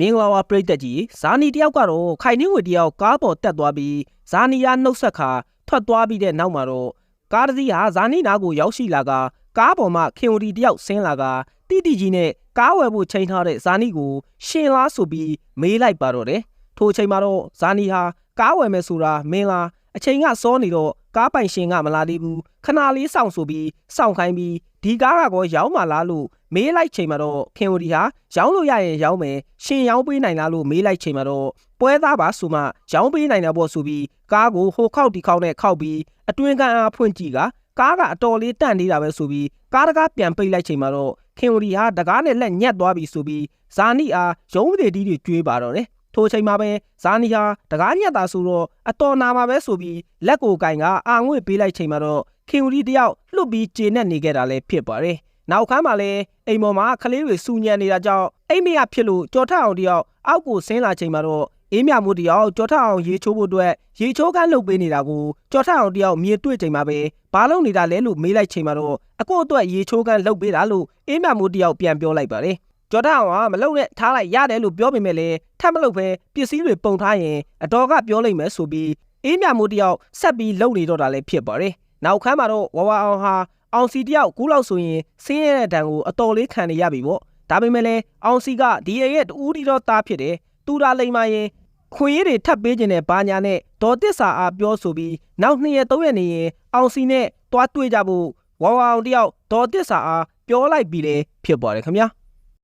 မင်္ဂလာပါပရိသတ်ကြီးဇာနီတယောက်ကတော့ခိုင်နှင်းဝေတယောက်ကားပေါ်တက်သွားပြီးဇာနီယာနှုတ်ဆက်ခါထွက်သွားပြီးတဲ့နောက်မှာတော့ကားတစ်စီးဟာဇာနီနာကိုရောက်ရှိလာကကားပေါ်မှာခင်ဝတီတယောက်ဆင်းလာကတိတိကြီးနဲ့ကားဝယ်ဖို့ချိန်ထားတဲ့ဇာနီကိုရှင်လားဆိုပြီးမေးလိုက်ပါတော့တယ်ထိုအချိန်မှာတော့ဇာနီဟာကားဝယ်မယ်ဆိုတာမင်းလားအချိန်ကစောနေတော့ ကားပိုင်ရှင်ကမလာသေးဘူးခဏလေးစောင့်ဆိုပြီးစောင့်ခိုင်းပြီးဒီကားကကောရောင်းမလားလို့မေးလိုက်ချိန်မှာတော့ခင်ဝတီဟာရောင်းလို့ရရင်ရောင်းမယ်ရှင်ရောင်းပေးနိုင်လားလို့မေးလိုက်ချိန်မှာတော့ပွဲသားပါဆိုမှရောင်းပေးနိုင်တာပေါ့ဆိုပြီးကားကိုဟိုခောက်ဒီခောက်နဲ့ခောက်ပြီးအတွင်းကန်အားဖွင့်ကြည့်ကကားကအတော်လေးတန့်နေတာပဲဆိုပြီးကားတကားပြန်ပိတ်လိုက်ချိန်မှာတော့ခင်ဝတီဟာတကားနဲ့လက်ညက်သွားပြီဆိုပြီးဇာနီအားရုံးမတွေတီးတွေကျွေးပါတော့တယ် ထိုချိန်မှာပဲဇာနီဟာတကားညက်တာဆိုတော့အတော်နာမှာပဲဆိုပြီးလက်ကိုကင်ကအာငွေ့ပေးလိုက်ချိန်မှာတော့ခင်ဝတီတယောက်လှုပ်ပြီးကျေနပ်နေခဲ့တာလည်းဖြစ်ပါတယ်နောက်ခန်းမှာလည်းအိမ်ပေါ်မှာကလေးတွေစူညံနေတာကြောင့်အိမ်မရဖြစ်လို့ကြော်ထအောင်တယောက်အောက်ကိုဆင်းလာချိန်မှာတော့အေးမြမှုတယောက်ကြော်ထအောင်ရေချိုးဖို့အတွက်ရေချိုးကန်းလှုပ်ပေးနေတာကိုကြော်ထအောင်တယောက်မြင်တွေ့ချိန်မှာပဲဘာလို့နေတာလဲလို့မေးလိုက်ချိန်မှာတော့အကိုအတွက်ရေချိုးကန်းလှုပ်ပေးတာလို့အေးမြမှုတယောက်ပြန်ပြောလိုက်ပါတယ် ကြော်ထအောင်ကမလုံနဲ့ထားလိုက်ရတယ်လို့ပြောပေမဲ့လည်းထပ်မလုပ်ပဲပစ္စည်းတွေပုံထားရင်အတော်ကပြောလိုက်မယ်ဆိုပြီးအေးမြမှုတယောက်ဆက်ပြီးလုံနေတော့တာလည်းဖြစ်ပါတယ်နောက်ခန်းမှာတော့ဝဝအောင်ဟာအောင်စီတယောက်ကူးလောက်ဆိုရင်ဆင်းရဲတဲ့တန်ကိုအတော်လေးခံနေရပြီပေါ့ဒါပေမဲ့လည်းအောင်စီကဒီအရဲ့တူးတီတော့သားဖြစ်တယ်သူတာလိမ္မာရင်ခွေးတွေထပ်ပေးခြင်းနဲ့ဘာညာနဲ့ဒေါ်တစ္ဆာအားပြောဆိုပြီးနောက်နှစ်ရက်သုံးရက်နေရင်အောင်စီနဲ့တွားတွေ့ကြဖို့ဝဝအောင်တယောက်ဒေါ်တစ္ဆာအားပြောလိုက်ပြီးလေဖြစ်ပါတယ်ခင်ဗျာ